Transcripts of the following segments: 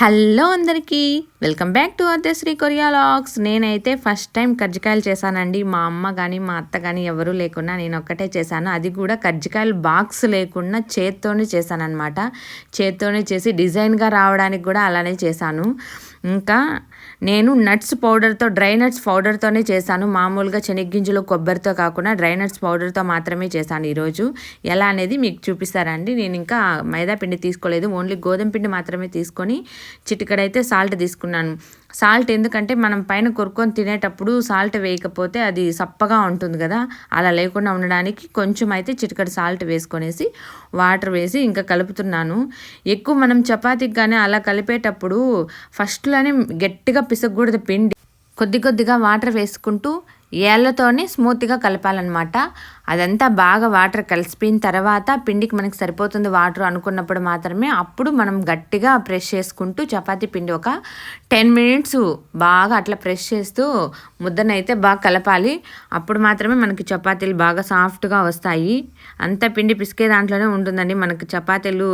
Hello అందరికీ welcome back to Sri Korea logs. నేనైతే first time కజ్జికాయలు చేశానండి. మా అమ్మ కానీ మా అత్త కానీ ఎవరూ లేకుండా నేను ఒక్కటే చేశాను. అది కూడా కజ్జికాయలు బాక్స్ లేకుండా చేత్తోనే చేశానమాట చేత్తోనే చేసి డిజైన్గా రావడానికి కూడా అలానే చేశాను. ఇంకా నేను నట్స్ పౌడర్తో డ్రై నట్స్ పౌడర్తోనే చేశాను. మామూలుగా చెనిగ్గింజలు కొబ్బరితో కాకుండా డ్రై నట్స్ పౌడర్తో మాత్రమే చేశాను ఈరోజు. ఎలా అనేది మీకు చూపిస్తారండి. నేను ఇంకా మైదా పిండి తీసుకోలేదు. ఓన్లీ గోధుమ పిండి మాత్రమే తీసుకొని చిటికడైతే సాల్ట్ తీసుకున్నాను. సాల్ట్ ఎందుకంటే మనం పైన కొరుక్కొని తినేటప్పుడు సాల్ట్ వేయకపోతే అది సప్పగా ఉంటుంది కదా. అలా లేకుండా ఉండడానికి కొంచెం అయితే చిటికడ సాల్ట్ వేసుకొనేసి వాటర్ వేసి ఇంకా కలుపుతున్నాను. ఎక్కువ మనం చపాతీకి కానీ అలా కలిపేటప్పుడు ఫస్ట్లోనే గట్టిగా పిసగకూడదు పిండి. కొద్ది కొద్దిగా వాటర్ వేసుకుంటూ ఏళ్ళతోనే స్మూత్గా కలపాలన్నమాట. అదంతా బాగా వాటర్ కలిసిపోయిన తర్వాత పిండికి మనకి సరిపోతుంది వాటర్ అనుకున్నప్పుడు మాత్రమే అప్పుడు మనం గట్టిగా ప్రెస్ చేసుకుంటూ చపాతీ పిండి ఒక టెన్ మినిట్స్ బాగా అట్లా ప్రెస్ చేస్తూ ముద్దనైతే బాగా కలపాలి. అప్పుడు మాత్రమే మనకి చపాతీలు బాగా సాఫ్ట్గా వస్తాయి. అంత పిండి పిసికే దాంట్లోనే ఉంటుందండి. మనకి చపాతీలు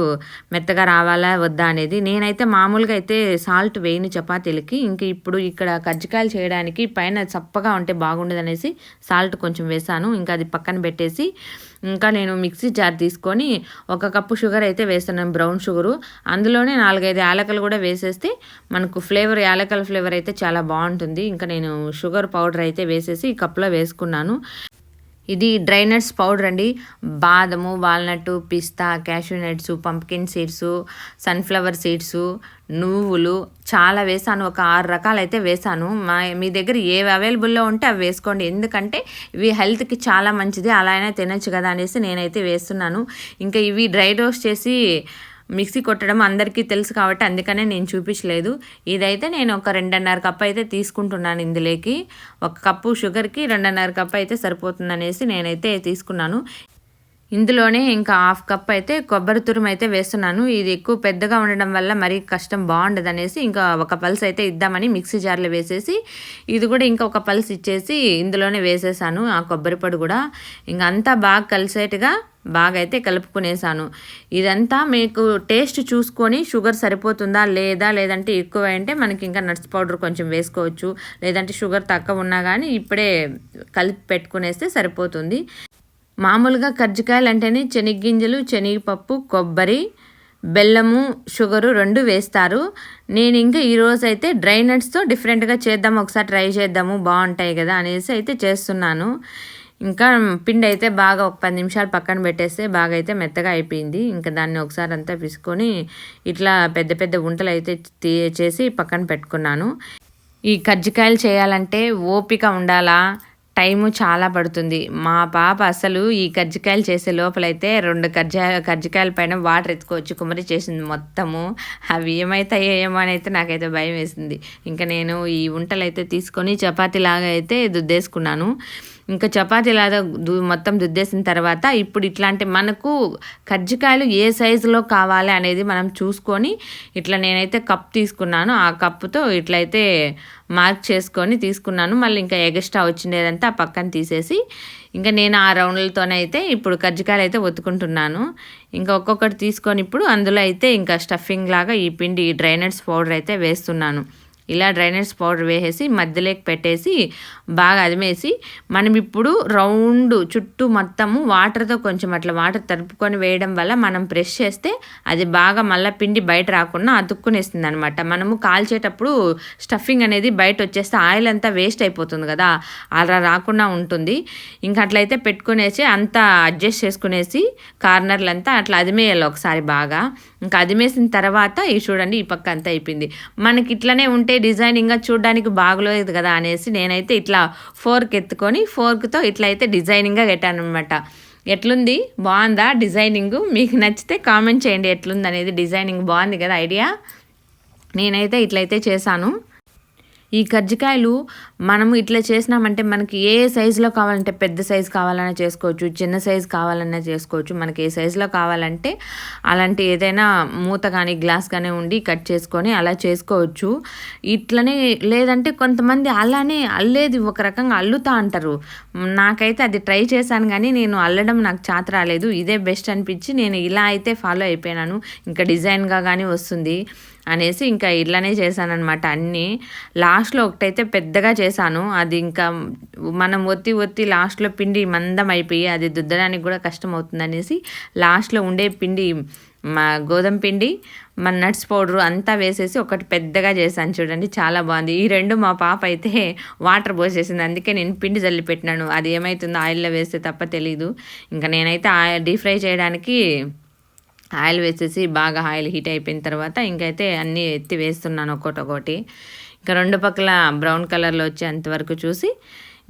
మెత్తగా రావాలా వద్దా అనేది. నేనైతే మామూలుగా అయితే సాల్ట్ వేయను చపాతీలకి. ఇంక ఇప్పుడు ఇక్కడ కజ్జికాయలు చేయడానికి పైన చప్పగా ఉంటే బాగుండదు అనేసి సాల్ట్ కొంచెం వేసాను. ఇంకా అది పక్కన పెట్టేసి ఇంకా నేను మిక్సీ జార్ తీసుకొని ఒక కప్పు షుగర్ అయితే వేస్తున్నాను బ్రౌన్ షుగరు. అందులోనే నాలుగైదు యాలకలు కూడా వేసేస్తే మనకు ఫ్లేవర్ యాలకల ఫ్లేవర్ అయితే చాలా బాగుంటుంది. ఇంకా నేను షుగర్ పౌడర్ అయితే వేసేసి కప్లో వేసుకున్నాను. ఇది డ్రైనట్స్ పౌడర్ అండి. బాదము వాల్నట్ పిస్తా cashew nuts pumpkin seeds sunflower seeds నువ్వులు చాలా వేసాను. ఒక ఆరు రకాలు అయితే వేసాను. మా మీ దగ్గర ఏవి అవైలబుల్లో ఉంటే అవి వేసుకోండి. ఎందుకంటే ఇవి హెల్త్కి చాలా మంచిది. అలా అయినా తినచ్చు కదా అనేసి నేనైతే వేస్తున్నాను. ఇంకా ఇవి డ్రై రోస్ట్ చేసి మిక్సీ కొట్టడం అందరికీ తెలుసు కాబట్టి అందుకనే నేను చూపించలేదు. ఇదైతే నేను ఒక రెండున్నర కప్ అయితే తీసుకుంటున్నాను ఇందులోకి. ఒక కప్పు షుగర్కి రెండున్నర కప్ అయితే సరిపోతుంది అనేసి నేనైతే తీసుకున్నాను. ఇందులోనే ఇంకా హాఫ్ కప్ అయితే కొబ్బరి తురుము అయితే వేస్తున్నాను. ఇది ఎక్కువ పెద్దగా ఉండడం వల్ల మరీ కష్టం బాగుండదు అనేసి ఇంకా ఒక పల్స్ అయితే ఇద్దామని మిక్సీ జార్లో వేసేసి ఇది కూడా ఇంకా ఒక పల్స్ ఇచ్చేసి ఇందులోనే వేసేసాను ఆ కొబ్బరి పొడి కూడా. ఇంకా అంతా బాగా కలిసేట్టుగా బాగా అయితే కలుపుకునేసాను. ఇదంతా మీకు టేస్ట్ చూసుకొని షుగర్ సరిపోతుందా లేదా లేదంటే ఎక్కువ అంటే మనకి ఇంకా నట్స్ పౌడర్ కొంచెం వేసుకోవచ్చు. లేదంటే షుగర్ తక్కువ ఉన్నా కానీ ఇప్పుడే కలిపి పెట్టుకునేస్తే సరిపోతుంది. మామూలుగా కజ్జికాయలు అంటేనే శనగ్గింజలు శనగపప్పు కొబ్బరి బెల్లము షుగరు రెండు వేస్తారు. నేను ఇంకా ఈరోజు అయితే డ్రై నట్స్తో డిఫరెంట్గా చేద్దాము ఒకసారి ట్రై చేద్దాము బాగుంటాయి కదా అనేసి అయితే చేస్తున్నాను. ఇంకా పిండి అయితే బాగా ఒక పది నిమిషాలు పక్కన పెట్టేస్తే బాగా అయితే మెత్తగా అయిపోయింది. ఇంకా దాన్ని ఒకసారి అంతా పిసుకొని ఇట్లా పెద్ద పెద్ద వంటలు అయితే చేసి పక్కన పెట్టుకున్నాను. ఈ కజ్జికాయలు చేయాలంటే ఓపిక ఉండాలా? టైము చాలా పడుతుంది. మా పాప అసలు ఈ కజ్జికాయలు చేసే లోపలైతే రెండు కజ్జా కజ్జికాయల పైన వాటర్ ఎత్తుకోవచ్చు కుమరి చేసింది మొత్తము. అవి ఏమైతాయో ఏమో అని అయితే నాకైతే భయం వేసింది. ఇంకా నేను ఈ వంటలు అయితే తీసుకొని చపాతీలాగా అయితే దుద్దేసుకున్నాను. ఇంకా చపాతీలాగా దు మొత్తం దుద్దేసిన తర్వాత ఇప్పుడు ఇట్లాంటి మనకు కజ్జికాయలు ఏ సైజులో కావాలి అనేది మనం చూసుకొని ఇట్లా నేనైతే కప్ తీసుకున్నాను. ఆ కప్పుతో ఇట్లయితే మార్క్ చేసుకొని తీసుకున్నాను. మళ్ళీ ఇంకా ఎగస్ట్రా వచ్చిండేదంతా ఆ పక్కన తీసేసి ఇంకా నేను ఆ రౌండ్లతోనే అయితే ఇప్పుడు కజ్జికాయలు అయితే ఒత్తుకుంటున్నాను. ఇంకా ఒక్కొక్కటి తీసుకొని ఇప్పుడు అందులో అయితే ఇంకా స్టఫింగ్ లాగా ఈ పిండి ఈ డ్రైనట్స్ పౌడర్ అయితే వేస్తున్నాను. ఇలా డ్రైనేజ్ పౌడర్ వేసేసి మధ్యలోకి పెట్టేసి బాగా అదిమేసి మనం ఇప్పుడు రౌండ్ చుట్టూ మొత్తము వాటర్తో కొంచెం అట్లా వాటర్ తడుపుకొని వేయడం వల్ల మనం ప్రెస్ చేస్తే అది బాగా మళ్ళీ పిండి బయట రాకుండా అతుక్కునేస్తుంది అనమాట మనము కాల్చేటప్పుడు స్టఫింగ్ అనేది బయట వచ్చేస్తే ఆయిల్ అంతా వేస్ట్ అయిపోతుంది కదా అలా రాకుండా ఉంటుంది. ఇంకా అట్లయితే పెట్టుకునేసి అంతా అడ్జస్ట్ చేసుకునేసి కార్నర్లంతా అట్లా అదిమేయాలి ఒకసారి బాగా. ఇంకా అదిమేసిన తర్వాత ఈ చూడండి ఈ పక్క అంతా అయిపోయింది. మనకి ఇట్లనే ఉంటే డిజైనింగ్గా చూడడానికి బాగలేదు కదా అనేసి నేనైతే ఇట్లా ఫోర్క్ ఎత్తుకొని ఫోర్క్తో ఇట్లా అయితే డిజైనింగ్గా పెట్టాను అనమాట ఎట్లుంది? బాగుందా డిజైనింగ్? మీకు నచ్చితే కామెంట్ చేయండి ఎట్లుంది అనేది డిజైనింగ్ బాగుంది కదా ఐడియా? నేనైతే ఇట్లయితే చేశాను. ఈ కజ్జికాయలు మనము ఇట్లా చేసినామంటే మనకి ఏ సైజులో కావాలంటే పెద్ద సైజు కావాలన్నా చేసుకోవచ్చు చిన్న సైజు కావాలన్నా చేసుకోవచ్చు. మనకి ఏ సైజులో కావాలంటే అలాంటి ఏదైనా మూత కానీ గ్లాస్ కానీ ఉండి కట్ చేసుకొని అలా చేసుకోవచ్చు. ఇట్లనే లేదంటే కొంతమంది అలానే అల్లేది ఒక రకంగా అల్లుతా అంటారు. నాకైతే అది ట్రై చేశాను కానీ నేను అల్లడం నాకు చాత రాలేదు. ఇదే బెస్ట్ అనిపించి నేను ఇలా అయితే ఫాలో అయిపోయినాను. ఇంకా డిజైన్గా కానీ వస్తుంది. అనేసి ఇంకా ఇట్లానే చేశానమాట అన్నీ. లాస్ట్లో ఒకటైతే పెద్దగా చేశాను. అది ఇంకా మనం ఒత్తి ఒత్తి లాస్ట్లో పిండి మందం అయిపోయి అది దుద్దడానికి కూడా కష్టం అవుతుంది అనేసి లాస్ట్లో ఉండే పిండి మా గోధుమ పిండి మన నట్స్ పౌడర్ అంతా వేసేసి ఒకటి పెద్దగా చేశాను చూడండి. చాలా బాగుంది. ఈ రెండు మా పాప అయితే వాటర్ పోసేసింది. అందుకే నేను పిండి జల్లి పెట్టినాను. అది ఏమవుతుందో ఆయిల్లో వేస్తే తప్ప తెలీదు. ఇంకా నేనైతే ఆయిల్ డీప్ ఫ్రై చేయడానికి ఆయిల్ వేసేసి బాగా ఆయిల్ హీట్ అయిపోయిన తర్వాత ఇంకైతే అన్నీ ఎత్తి వేస్తున్నాను ఒక్కొక్కటి ఒకటి ఇంకా రెండు పక్కల బ్రౌన్ కలర్లో వచ్చేంతవరకు చూసి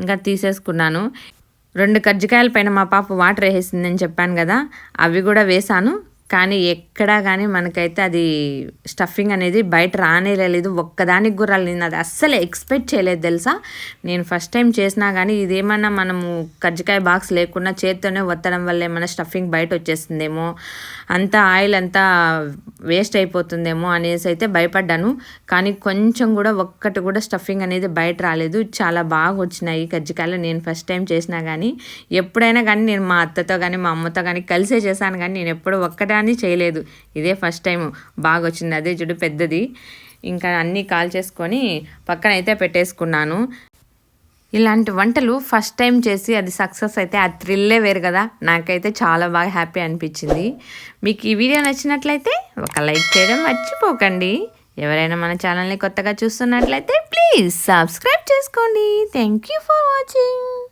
ఇంకా తీసేసుకున్నాను. రెండు కజ్జికాయల పైన మా పాప వాటర్ వేసేసిందని చెప్పాను కదా అవి కూడా వేసాను. కానీ ఎక్కడా కానీ మనకైతే అది స్టఫింగ్ అనేది బయట రానే లేదు. ఒక్కదానికి కూడా నేను అది అస్సలు ఎక్స్పెక్ట్ చేయలేదు తెలుసా? నేను ఫస్ట్ టైం చేసినా కానీ ఇదేమన్నా మనము కజ్జికాయ బాక్స్ లేకుండా చేత్తోనే ఒత్తడం వల్ల ఏమైనా స్టఫింగ్ బయట వచ్చేస్తుందేమో అంతా ఆయిల్ అంతా వేస్ట్ అయిపోతుందేమో అనేసి అయితే భయపడ్డాను. కానీ కొంచెం కూడా ఒక్కటి కూడా స్టఫింగ్ అనేది బయట రాలేదు. చాలా బాగా వచ్చినాయి కజ్జికాయలు. నేను ఫస్ట్ టైం చేసినా కానీ ఎప్పుడైనా కానీ నేను మా అత్తతో కానీ మా అమ్మతో కానీ కలిసే చేశాను కానీ నేను ఎప్పుడు కానీ చేయలేదు. ఇదే ఫస్ట్ టైం బాగా వచ్చింది అదే చూడు పెద్దది. ఇంకా అన్నీ కాల్ చేసుకొని పక్కన అయితే పెట్టేసుకున్నాను. ఇలాంటి వంటలు ఫస్ట్ టైం చేసి అది సక్సెస్ అయితే ఆ థ్రిల్లే వేరు కదా. నాకైతే చాలా బాగా హ్యాపీ అనిపించింది. మీకు ఈ వీడియో నచ్చినట్లయితే ఒక లైక్ చేయడం మర్చిపోకండి. ఎవరైనా మన ఛానల్ని కొత్తగా చూస్తున్నట్లయితే ప్లీజ్ సబ్స్క్రైబ్ చేసుకోండి. Thank you for watching.